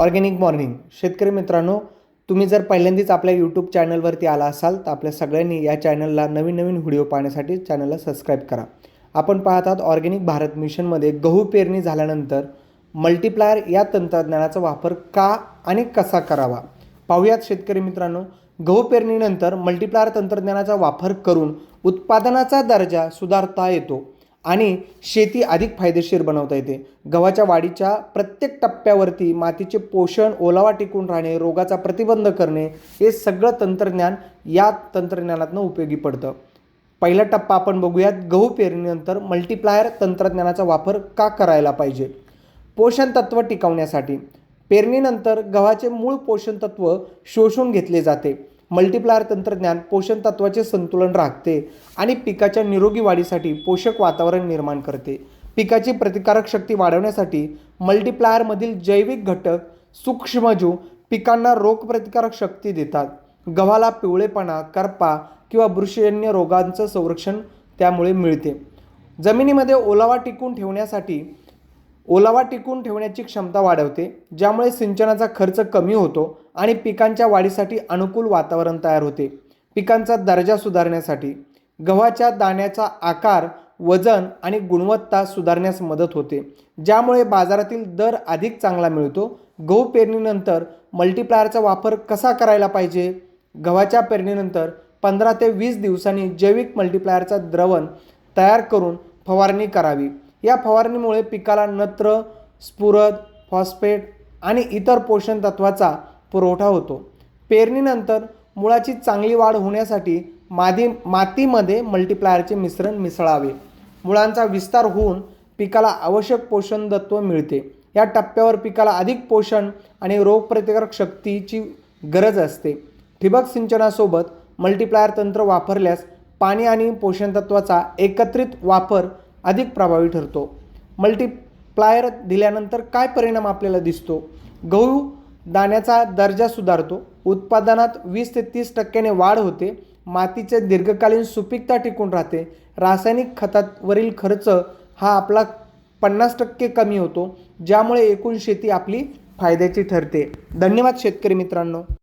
Organic morning. शेतकरी मित्रांनो तुम्ही जर पहिल्यांदाच आपल्या यूट्यूब चॅनलवरती आला असाल तर आपल्या सगळ्यांनी या चॅनलला नवीन नवीन व्हिडिओ पाहण्यासाठी चॅनलला सबस्क्राईब करा. आपण पाहतात ऑर्गेनिक भारत मिशनमध्ये गहू पेरणी झाल्यानंतर मल्टीप्लायर या तंत्रज्ञानाचा वापर का आणि कसा करावा? पाहूयात शेतकरी मित्रांनो गहू पेरणीनंतर मल्टीप्लायर तंत्रज्ञानाचा वापर करून उत्पादनाचा दर्जा सुधारता येतो. आणि शेती अधिक फायदेशीर बनवता येते. गव्हाच्या वाढीच्या प्रत्येक टप्प्यावरती मातीचे पोषण ओलावा टिकून राहणे रोगाचा प्रतिबंध करणे हे सगळं तंत्रज्ञान या तंत्रज्ञानातनं उपयोगी पडतं. पहिला टप्पा आपण बघूयात गहू पेरणीनंतर मल्टीप्लायर तंत्रज्ञानाचा वापर का करायला पाहिजे? पोषण तत्व टिकवण्यासाठी. पेरणीनंतर गव्हाचे मूळ पोषण तत्व शोषून घेतले जाते. मल्टीप्लायर तंत्रज्ञान पोषण तत्वाचे संतुलन राखते आणि पिकाच्या निरोगी वाढीसाठी पोषक वातावरण निर्माण करते. पिकाची प्रतिकारक शक्ती वाढवण्यासाठी मल्टीप्लायरमधील जैविक घटक सूक्ष्मजीव पिकांना रोगप्रतिकारक शक्ती देतात. गव्हाला पिवळेपणा करपा किंवा बुरशीजन्य रोगांचं संरक्षण त्यामुळे मिळते. जमिनीमध्ये ओलावा टिकून ठेवण्यासाठी ओलावा टिकून ठेवण्याची क्षमता वाढवते ज्यामुळे सिंचनाचा खर्च कमी होतो आणि पिकांच्या वाढीसाठी अनुकूल वातावरण तयार होते. पिकांचा दर्जा सुधारण्यासाठी गव्हाच्या दाण्याचा आकार वजन आणि गुणवत्ता सुधारण्यास मदत होते ज्यामुळे बाजारातील दर अधिक चांगला मिळतो. गहू पेरणीनंतर मल्टीप्लायरचा वापर कसा करायला पाहिजे? गव्हाच्या पेरणीनंतर पंधरा ते वीस दिवसांनी जैविक मल्टीप्लायरचा द्रवण तयार करून फवारणी करावी. या फवारणीमुळे पिकाला नत्र स्फुरद फॉस्फेट आणि इतर पोषण तत्वाचा पुरवठा होतो. पेरणीनंतर मुळाची चांगली वाढ होण्यासाठी मादी मातीमध्ये मल्टिप्लायरचे मिश्रण मिसळावे. मुळांचा विस्तार होऊन पिकाला आवश्यक पोषण तत्व मिळते. या टप्प्यावर पिकाला अधिक पोषण आणि रोगप्रतिकारक शक्तीची गरज असते. ठिबक सिंचनासोबत मल्टिप्लायर तंत्र वापरल्यास पाणी आणि पोषणतत्वाचा एकत्रित वापर अधिक प्रभावी ठरतो. मल्टीप्लायर दिल्यानंतर काय परिणाम आपल्याला दिसतो? गहू दाण्याचा दर्जा सुधारतो. उत्पादनात वीस ते तीस टक्क्याने वाढ होते. मातीचे दीर्घकालीन सुपीकता टिकून राहते. रासायनिक खतावरील खर्च हा आपला पन्नास टक्के कमी होतो ज्यामुळे एकूण शेती आपली फायद्याची ठरते. धन्यवाद शेतकरी मित्रांनो.